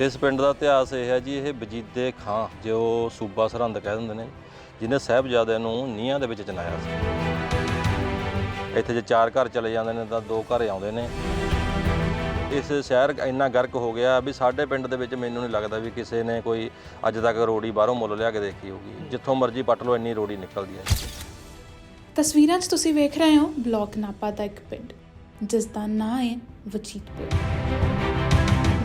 ਇਸ ਪਿੰਡ ਦਾ ਇਤਿਹਾਸ ਇਹ ਹੈ ਜੀ, ਇਹ ਵਜੀਦੇ ਖਾਂ, ਜੋ ਸੂਬਾ ਸਰਹੰਦ ਕਹਿ ਦਿੰਦੇ ਨੇ, ਜਿਹਨੇ ਸਾਹਿਬਜ਼ਾਦਿਆਂ ਨੂੰ ਨੀਹਾਂ ਦੇ ਵਿੱਚ ਚਨਾਇਆ ਸੀ। ਇੱਥੇ ਜੇ ਚਾਰ ਘਰ ਚਲੇ ਜਾਂਦੇ ਨੇ, ਤਾਂ ਦੋ ਘਰ ਆਉਂਦੇ ਨੇ। ਇਸ ਸ਼ਹਿਰ ਇੰਨਾ ਗਰਕ ਹੋ ਗਿਆ ਵੀ ਸਾਡੇ ਪਿੰਡ ਦੇ ਵਿੱਚ ਮੈਨੂੰ ਨਹੀਂ ਲੱਗਦਾ ਵੀ ਕਿਸੇ ਨੇ ਕੋਈ ਅੱਜ ਤੱਕ ਰੋੜੀ ਬਾਹਰੋਂ ਮੁੱਲ ਲਿਆ ਕੇ ਦੇਖੀ ਹੋਊਗੀ। ਜਿੱਥੋਂ ਮਰਜ਼ੀ ਪੱਟ ਲਓ, ਇੰਨੀ ਰੋੜੀ ਨਿਕਲਦੀ ਹੈ। ਤਸਵੀਰਾਂ 'ਚ ਤੁਸੀਂ ਵੇਖ ਰਹੇ ਹੋ ਬਲਾਕ ਨਾਪਾ ਦਾ ਇੱਕ ਪਿੰਡ, ਜਿਸ ਦਾ ਨਾਂ ਹੈ ਵਜੀਦਪੁਰ।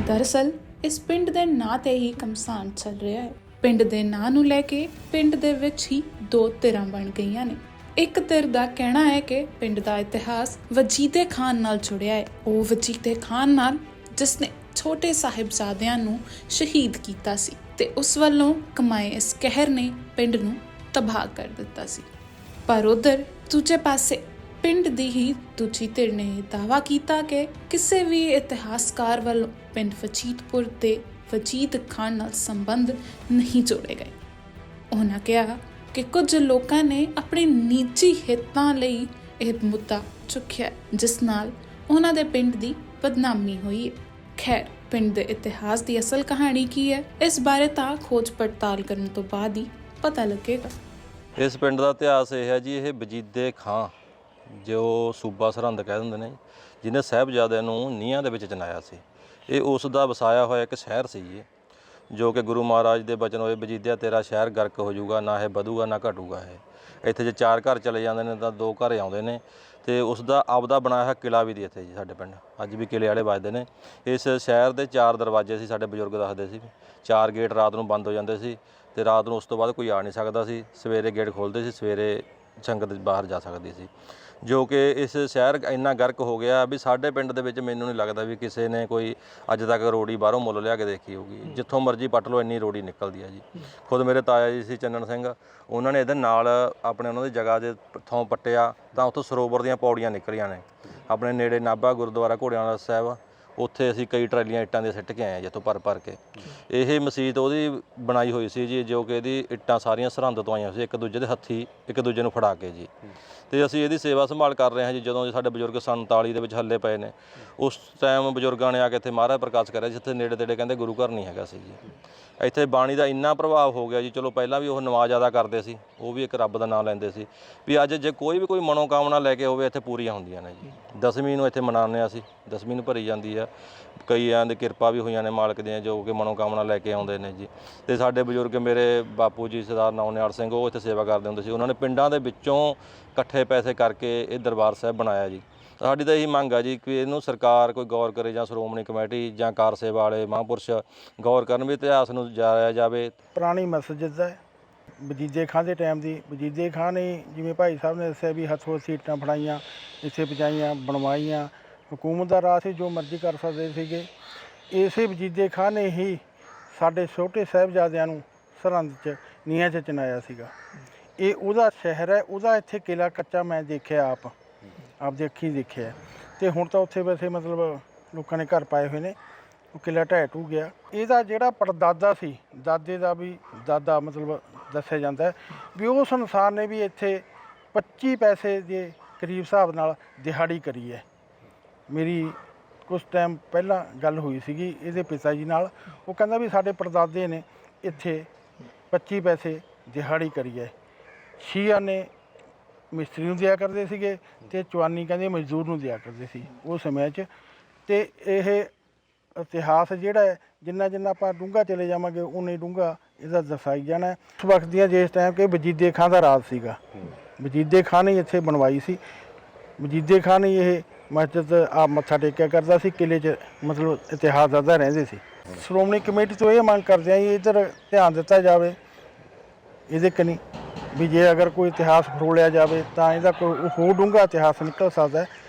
ਦਰਅਸਲ ਇਸ ਪਿੰਡ ਦੇ ਨਾਂ ਤੇ ਹੀ ਕਮਸਾਨ ਚੱਲ ਰਿਹਾ ਹੈ। ਪਿੰਡ ਦੇ ਨਾਂ ਨੂੰ ਲੈ ਕੇ ਪਿੰਡ ਦੇ ਵਿੱਚ ਹੀ ਦੋ ਧਿਰਾਂ ਬਣ ਗਈਆਂ ਨੇ। ਇੱਕ ਧਿਰ ਦਾ ਕਹਿਣਾ ਹੈ ਕਿ ਪਿੰਡ ਦਾ ਇਤਿਹਾਸ ਵਜੀਦੇ ਖਾਨ ਨਾਲ ਜੁੜਿਆ ਹੈ। ਉਹ ਵਜੀਦੇ ਖਾਨ ਨਾਲ, ਜਿਸ ਨੇ ਛੋਟੇ ਸਾਹਿਬਜ਼ਾਦਿਆਂ ਨੂੰ ਸ਼ਹੀਦ ਕੀਤਾ ਸੀ ਤੇ ਉਸ ਵੱਲੋਂ ਕਮਾਏ ਇਸ ਕਹਿਰ ਨੇ ਪਿੰਡ ਨੂੰ ਤਬਾਹ ਕਰ ਦਿੱਤਾ ਸੀ। ਪਰ ਉਧਰ ਦੂਜੇ ਪਾਸੇ ਪਿੰਡ ਦੀ ਹੀ ਦੂਜੀ ਧਿਰ ਨੇ ਦਾਵਾ ਕੀਤਾ ਕਿ ਕਿਸੇ ਵੀ ਇਤਿਹਾਸਕਾਰ ਵੱਲੋਂ ਪਿੰਡ ਵਜੀਦਪੁਰ ਤੇ ਵਜੀਦ ਖਾਨ ਨਾਲ ਸੰਬੰਧ ਨਹੀਂ ਜੋੜੇ ਗਏ। ਉਹਨਾਂ ਕਿਹਾ ਕਿ ਕੁਝ ਲੋਕਾਂ ਨੇ ਆਪਣੇ ਨਿੱਜੀ ਹਿੱਤਾਂ ਲਈ ਇਹ ਮੁੱਦਾ ਚੁੱਕਿਆ, ਜਿਸ ਨਾਲ ਉਹਨਾਂ ਦੇ ਪਿੰਡ ਦੀ ਬਦਨਾਮੀ ਹੋਈ ਹੈ। ਖੈਰ, ਪਿੰਡ ਦੇ ਇਤਿਹਾਸ ਦੀ ਅਸਲ ਕਹਾਣੀ ਕੀ ਹੈ, ਇਸ ਬਾਰੇ ਤਾਂ ਖੋਜ ਪੜਤਾਲ ਕਰਨ ਤੋਂ ਬਾਅਦ ਹੀ ਪਤਾ ਲੱਗੇਗਾ। ਇਸ ਪਿੰਡ ਦਾ ਇਤਿਹਾਸ ਇਹ ਹੈ ਜੀ, ਇਹ ਵਜੀਦੇ ਖਾਂ। ਜੋ ਸੂਬਾ ਸਰਹੰਦ ਕਹਿ ਦਿੰਦੇ ਨੇ ਜਿਹਨੇ ਸਾਹਿਬਜ਼ਾਦਿਆਂ ਨੂੰ ਨੀਹਾਂ ਦੇ ਵਿੱਚ ਚਨਾਇਆ ਸੀ। ਇਹ ਉਸ ਦਾ ਵਸਾਇਆ ਹੋਇਆ ਇੱਕ ਸ਼ਹਿਰ ਸੀ ਜੀ ਇਹ, ਜੋ ਕਿ ਗੁਰੂ ਮਹਾਰਾਜ ਦੇ ਬਚਨ ਹੋਏ ਵਜੀਦਿਆ ਤੇਰਾ ਸ਼ਹਿਰ ਗਰਕ ਹੋ ਜਾਊਗਾ ਨਾ ਇਹ ਵਧੂਗਾ ਨਾ ਘਟੂਗਾ ਇਹ। ਇੱਥੇ ਜੇ ਚਾਰ ਘਰ ਚਲੇ ਜਾਂਦੇ ਨੇ ਤਾਂ ਦੋ ਘਰ ਆਉਂਦੇ ਨੇ ਤੇ ਉਸ ਦਾ ਆਪਦਾ ਬਣਾਇਆ ਹੋਇਆ ਕਿਲਾ ਵੀ ਦੀ ਇੱਥੇ ਜੀ ਸਾਡੇ ਪਿੰਡ। ਅੱਜ ਵੀ ਕਿਲੇ ਵਾਲੇ ਵੱਜਦੇ ਨੇ। ਇਸ ਸ਼ਹਿਰ ਦੇ ਚਾਰ ਦਰਵਾਜ਼ੇ ਸੀ ਸਾਡੇ ਬਜ਼ੁਰਗ ਦੱਸਦੇ ਸੀ। ਚਾਰ ਗੇਟ ਰਾਤ ਨੂੰ ਬੰਦ ਹੋ ਜਾਂਦੇ ਸੀ ਤੇ ਰਾਤ ਨੂੰ ਉਸ ਤੋਂ ਬਾਅਦ ਕੋਈ ਆ ਨਹੀਂ ਸਕਦਾ ਸੀ। ਸਵੇਰੇ ਗੇਟ ਖੋਲ੍ਹਦੇ ਸੀ ਸਵੇਰੇ ਸੰਗਤ ਬਾਹਰ ਜਾ ਸਕਦੀ ਸੀ। ਜੋ ਕਿ ਇਸ ਸ਼ਹਿਰ ਇੰਨਾ ਗਰਕ ਹੋ ਗਿਆ ਵੀ ਸਾਡੇ ਪਿੰਡ ਦੇ ਵਿੱਚ ਮੈਨੂੰ ਨਹੀਂ ਲੱਗਦਾ ਵੀ ਕਿਸੇ ਨੇ ਕੋਈ ਅੱਜ ਤੱਕ ਰੋੜੀ ਬਾਹਰੋਂ ਮੁੱਲ ਲਿਆ ਕੇ ਦੇਖੀ ਹੋਊਗੀ। ਜਿੱਥੋਂ ਮਰਜ਼ੀ ਪੱਟ ਲਓ ਇੰਨੀ ਰੋੜੀ ਨਿਕਲਦੀ ਹੈ ਜੀ। ਖੁਦ ਮੇਰੇ ਤਾਇਆ ਜੀ ਸੀ ਚੰਨਣ ਸਿੰਘ ਉਹਨਾਂ ਨੇ ਇਹਦੇ ਨਾਲ ਆਪਣੇ ਉਹਨਾਂ ਦੀ ਜਗ੍ਹਾ ਦੇ ਥੋਂ ਪੱਟਿਆ ਤਾਂ ਉੱਥੋਂ ਸਰੋਵਰ ਦੀਆਂ ਪੌੜੀਆਂ ਨਿਕਲੀਆਂ ਨੇ। ਆਪਣੇ ਨੇੜੇ ਨਾਭਾ ਗੁਰਦੁਆਰਾ ਘੋੜਿਆਂ ਦਾ ਸਾਹਿਬ ਉੱਥੇ ਅਸੀਂ ਕਈ ਟਰਾਲੀਆਂ ਇੱਟਾਂ ਦੇ ਸਿੱਟ ਕੇ ਆਏ ਹਾਂ ਜਿੱਥੋਂ ਭਰ ਭਰ ਕੇ। ਇਹ ਮਸਜਿਦ ਉਹਦੀ ਬਣਾਈ ਹੋਈ ਸੀ ਜੀ, ਜੋ ਕਿ ਇਹਦੀ ਇੱਟਾਂ ਸਾਰੀਆਂ ਸਰਹੰਦ ਤੋਂ ਆਈਆਂ ਸੀ, ਇੱਕ ਦੂਜੇ ਦੇ ਹੱਥੀ, ਇੱਕ ਦੂਜੇ ਨੂੰ ਫੜਾ ਕੇ ਜੀ। ਤੇ ਅਸੀਂ ਇਹਦੀ ਸੇਵਾ ਸੰਭਾਲ ਕਰ ਰਹੇ ਹਾਂ ਜੀ, ਜਦੋਂ ਸਾਡੇ ਬਜ਼ੁਰਗ 47 ਦੇ ਵਿੱਚ ਹੱਲੇ ਪਏ ਨੇ। ਉਸ ਟਾਈਮ ਬਜ਼ੁਰਗਾਂ ਨੇ ਆ ਕੇ ਇੱਥੇ ਮਹਾਰਾਜ ਪ੍ਰਕਾਸ਼ ਕਰਿਆ ਜਿੱਥੇ ਨੇੜੇ ਤੇੜੇ ਕਹਿੰਦੇ ਗੁਰੂ ਘਰ ਨਹੀਂ ਹੈਗਾ ਸੀ ਜੀ। ਇੱਥੇ ਬਾਣੀ ਦਾ ਇੰਨਾ ਪ੍ਰਭਾਵ ਹੋ ਗਿਆ ਜੀ, ਚਲੋ ਪਹਿਲਾਂ ਵੀ ਉਹ ਨਮਾਜ਼ ਅਦਾ ਕਰਦੇ ਸੀ, ਉਹ ਵੀ ਇੱਕ ਰੱਬ ਦਾ ਨਾਮ ਲੈਂਦੇ ਸੀ, ਵੀ ਅੱਜ ਜੇ ਕੋਈ ਵੀ ਕੋਈ ਮਨੋਕਾਮਨਾ ਲੈ ਕੇ ਹੋਵੇ, ਇੱਥੇ ਪੂਰੀਆਂ ਹੁੰਦੀਆਂ ਨੇ ਜੀ। ਦਸਵੀਂ ਨੂੰ ਇੱਥੇ ਮਨਾਉਂਦੇ ਹਾਂ ਅਸੀਂ, ਦਸਵੀਂ ਨੂੰ ਭਰੀ ਜਾਂਦੀ ਆ। ਕਈਆਂ ਦੀ ਕਿਰਪਾ ਵੀ ਹੋਈਆਂ ਨੇ ਮਾਲਕ ਦੀਆਂ ਜੋ ਕਿ ਮਨੋਕਾਮਨਾ ਲੈ ਕੇ ਆਉਂਦੇ ਨੇ ਜੀ। ਤੇ ਸਾਡੇ ਬਜ਼ੁਰਗ ਮੇਰੇ ਬਾਪੂ ਜੀ ਸਰਦਾਰ ਨੌਨਿਆਲ ਸਿੰਘ, ਉਹ ਇੱਥੇ ਸੇਵਾ ਕਰਦੇ ਹੁੰਦੇ ਸੀ। ਉਹਨਾਂ ਨੇ ਪਿੰਡਾਂ ਦੇ ਵਿੱਚੋਂ ਇਕੱਠੇ ਪੈਸੇ ਕਰਕੇ ਇਹ ਦਰਬਾਰ ਸਾਹਿਬ ਬਣਾਇਆ ਜੀ। ਸਾਡੀ ਤਾਂ ਇਹੀ ਮੰਗ ਆ ਜੀ ਕਿ ਇਹਨੂੰ ਸਰਕਾਰ ਕੋਈ ਗੌਰ ਕਰੇ ਜਾਂ ਸ਼੍ਰੋਮਣੀ ਕਮੇਟੀ ਜਾਂ ਕਾਰ ਸੇਵਾ ਵਾਲੇ, ਮਹਾਂਪੁਰਸ਼ ਗੌਰ ਕਰਨ ਵੀ ਇਤਿਹਾਸ ਨੂੰ ਜਾਇਆ ਜਾਵੇ। ਪੁਰਾਣੀ ਮਸਜਿਦ ਹੈ। ਵਜੀਦੇ ਖਾਂ ਦੇ ਟਾਈਮ ਦੀ ਵਜੀਦੇ ਖਾਂ ਨੇ ਜਿਵੇਂ ਭਾਈ ਸਾਹਿਬ ਨੇ ਦੱਸਿਆ ਵੀ ਹੱਥੋਂ ਸੀਟਾਂ ਫੜਾਈਆਂ, ਇੱਥੇ ਪਹੁੰਚਾਈਆਂ, ਬਣਵਾਈਆਂ। ਹਕੂਮਤ ਦਾ ਰਾਹ ਸੀ, ਜੋ ਮਰਜ਼ੀ ਕਰ ਸਕਦੇ ਸੀਗੇ। ਇਸੇ ਵਜੀਦੇ ਖਾਂ ਨੇ ਹੀ ਸਾਡੇ ਛੋਟੇ ਸਾਹਿਬਜ਼ਾਦਿਆਂ ਨੂੰ ਸਰਹੰਦ 'ਚ, ਨੀਹਾਂ 'ਚ ਚਨਾਇਆ ਸੀਗਾ। ਇਹ ਉਹਦਾ ਸ਼ਹਿਰ ਹੈ, ਉਹਦਾ ਇੱਥੇ ਕਿਲਾ ਕੱਚਾ ਮੈਂ ਦੇਖਿਆ ਆਪ। ਆਪ ਦੇ ਅੱਖੀਂ ਦੇਖਿਆ। ਤੇ ਹੁਣ ਤਾਂ ਉੱਥੇ ਵੈਸੇ ਮਤਲਬ ਲੋਕਾਂ ਨੇ ਘਰ ਪਾਏ ਹੋਏ ਨੇ, ਉਹ ਕਿਲਾ ਢਹਿ ਢੂ ਗਿਆ। ਇਹਦਾ ਜਿਹੜਾ ਪੜਦਾਦਾ ਸੀ, ਦਾਦੇ ਦਾ ਵੀ ਦਾਦਾ ਮਤਲਬ ਦੱਸਿਆ ਜਾਂਦਾ ਵੀ ਉਸ ਇਨਸਾਨ ਨੇ ਵੀ ਇੱਥੇ 25 ਪੈਸੇ ਦੇ ਕਰੀਬ ਹਿਸਾਬ ਨਾਲ ਦਿਹਾੜੀ ਕਰੀ ਹੈ। ਮੇਰੀ ਕੁਝ ਟਾਈਮ ਪਹਿਲਾਂ ਗੱਲ ਹੋਈ ਸੀਗੀ ਇਹਦੇ ਪਿਤਾ ਜੀ ਨਾਲ। ਉਹ ਕਹਿੰਦਾ ਵੀ ਸਾਡੇ ਪੜਦਾਦੇ ਨੇ ਇੱਥੇ 25 ਪੈਸੇ ਦਿਹਾੜੀ ਕਰੀ ਹੈ। ਸ਼ੀਆ ਨੇ ਮਿਸਤਰੀ ਨੂੰ ਦਿਆ ਕਰਦੇ ਸੀਗੇ ਤੇ ਚਵਾਨੀ ਕਹਿੰਦੇ ਮਜ਼ਦੂਰ ਨੂੰ ਦਿਆ ਕਰਦੇ ਸੀ ਉਹ ਸਮੇਂ 'ਚ। ਤੇ ਇਹ ਇਤਿਹਾਸ ਜਿਹੜਾ ਹੈ ਜਿੰਨਾ ਜਿੰਨਾ ਆਪਾਂ ਡੂੰਘਾ ਚਲੇ ਜਾਵਾਂਗੇ ਉਨੇ ਡੂੰਘਾ ਇਹਦਾ ਦਰਸਾਈ ਜਾਣਾ। ਉਸ ਵਕਤ ਦੀਆਂ ਜਿਸ ਟਾਈਮ ਕਿ ਵਜੀਦੇ ਖਾਂ ਦਾ ਰਾਜ ਸੀਗਾ। ਵਜੀਦੇ ਖਾਂ ਨੇ ਇੱਥੇ ਬਣਵਾਈ ਸੀ। ਵਜੀਦੇ ਖਾਂ ਨੇ ਇਹ ਮਸਜਿਦ ਆਪ ਮੱਥਾ ਟੇਕਿਆ ਕਰਦਾ ਸੀ ਕਿਲੇ 'ਚ ਮਤਲਬ ਇਤਿਹਾਸ ਦੱਸਦਾ ਰਹਿੰਦੇ ਸੀ। ਸ਼੍ਰੋਮਣੀ ਕਮੇਟੀ ਤੋਂ ਇਹ ਮੰਗ ਕਰਦੇ ਆ ਜੀ, ਇਧਰ ਧਿਆਨ ਦਿੱਤਾ ਜਾਵੇ। ਇਹਦੇ ਕਨੀ ਵੀ ਜੇ ਅਗਰ ਕੋਈ ਇਤਿਹਾਸ ਫਰੋਲਿਆ ਜਾਵੇ ਤਾਂ ਇਹਦਾ ਕੋਈ ਹੋਰ ਡੂੰਘਾ ਇਤਿਹਾਸ ਨਿਕਲ ਸਕਦਾ